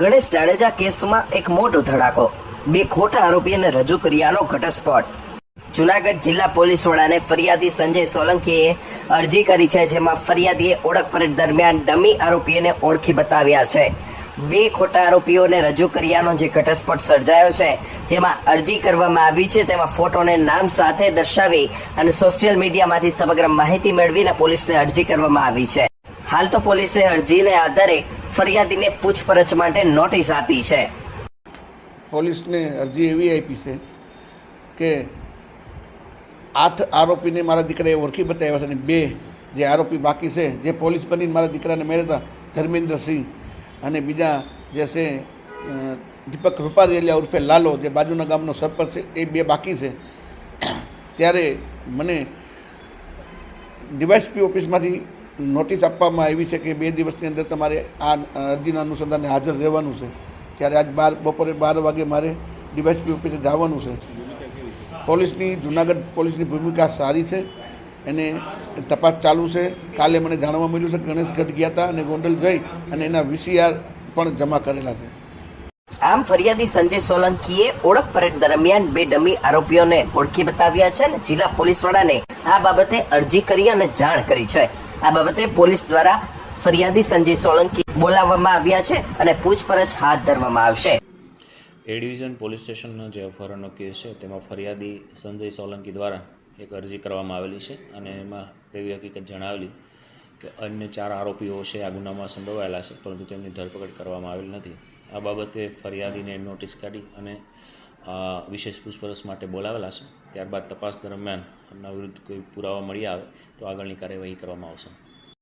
ગણેશ જાડેજા કેસમાં એક મોટો ધડાકો. બે ખોટા આરોપીઓને રજૂ કર્યાનો ઘટસ્ફોટ. જુનાગઢ જિલ્લા પોલીસ વડાને ફરિયાદી સંજય સોલંકીએ અરજી કરી છે, જેમાં ફરિયાદીએ ઓળખ પરેડ દરમિયાન ડમી આરોપીઓને ઓળખી બતાવ્યા છે. બે ખોટા આરોપીઓને રજૂ કર્યાનો જે ઘટસ્ફોટ સર્જાયો છે, જેમાં અરજી કરવામાં આવી છે, તેમાં ફોટોને નામ સાથે દર્શાવી અને સોશિયલ મીડિયામાંથી સમગ્ર માહિતી મેળવીને પોલીસને અરજી કરવામાં આવી છે. હાલ તો પોલીસે અરજીને આધારે ફરિયાદીને પૂછપરછ માટે નોટિસ આપી છે. પોલીસને અરજી એવી આપી છે કે આઠ આરોપીને મારા દીકરાએ ઓળખી બતાવ્યા છે અને બે જે આરોપી બાકી છે, જે પોલીસ બનીને મારા દીકરાને મેળવતા ધર્મેન્દ્રસિંહ અને બીજા જે છે દીપક રૂપારેલિયા ઉર્ફે લાલો જે બાજુના ગામનો સરપંચ છે, એ બે બાકી છે. ત્યારે મને ડીવાયસપી ઓફિસમાંથી નોટિસ આપવામાં આવી છે કે બે દિવસની અંદર તમારે આ અરજીના અનુસંધાને હાજર રહેવાનું છે. ત્યારે આજ બાર બપોરે બાર વાગે મારે ડીવાયસપી ઓફિસે જવાનું છે. પોલીસની જુનાગઢ પોલીસની ભૂમિકા સારી છે. એને તપાસ ચાલુ છે. કાલે મને જાણવા મળ્યું છે ગણેશગઢ ગયા હતા અને ગોંડલ ગઈ અને એના વીસીઆર પણ જમા કરેલા છે. આમ ફરિયાદી સંજય સોલંકીએ ઓળખ પરેડ દરમિયાન બે ડમી આરોપીઓને ઓળખી બતાવ્યા છે અને જિલ્લા પોલીસ વડાને આ બાબતે અરજી કરી અને જાણ કરી છે. આ બાબતે પોલીસ દ્વારા ફરિયાદી સંજય સોલંકી બોલાવવામાં આવ્યા છે અને પૂછપરછ હાથ ધરવામાં આવશે. એ ડિવિઝન પોલીસ સ્ટેશનનો જે અપહરણનો કેસ છે, તેમાં ફરિયાદી સંજય સોલંકી દ્વારા એક અરજી કરવામાં આવેલી છે અને એમાં એવી હકીકત જણાવેલી કે અન્ય ચાર આરોપીઓ છે, આ ગુનામાં સંડોવાયેલા છે, પરંતુ તેમની ધરપકડ કરવામાં આવેલ નથી. આ બાબતે ફરિયાદીને નોટિસ કાઢી અને વિશેષ પૂછપરછ માટે બોલાવેલા છે. ત્યારબાદ તપાસ દરમિયાન એમના વિરુદ્ધ કોઈ પુરાવા મળી આવે તો આગળની કાર્યવાહી કરવામાં આવશે.